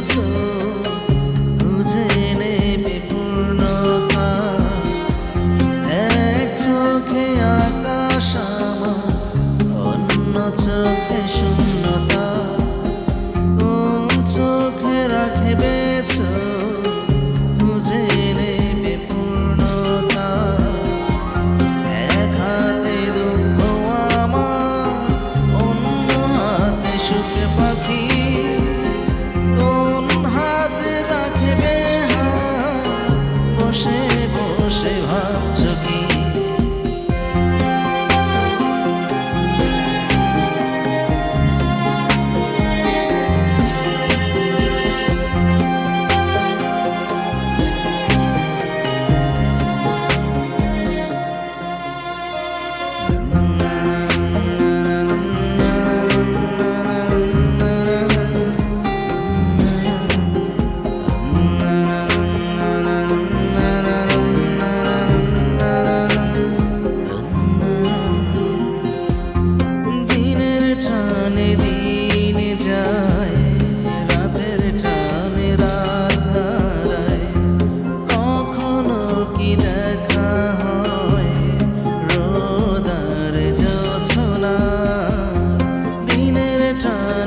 এনেছো বুঝে নেবে পূর্ণতা। এক চোখে আকাশা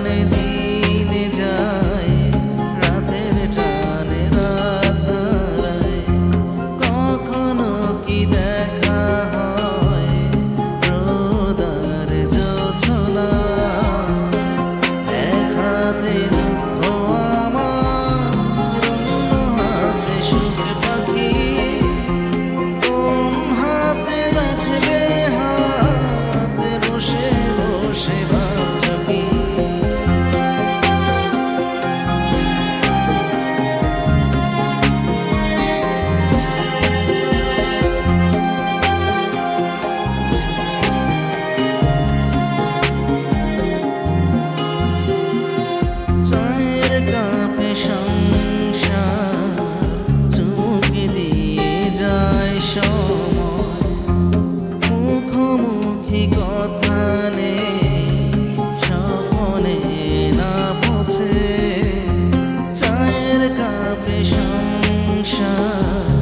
টানে যায় রাতের টানে রাত কখনো কি দেখা হয় প্রদার যোছনা দেখাতে ocean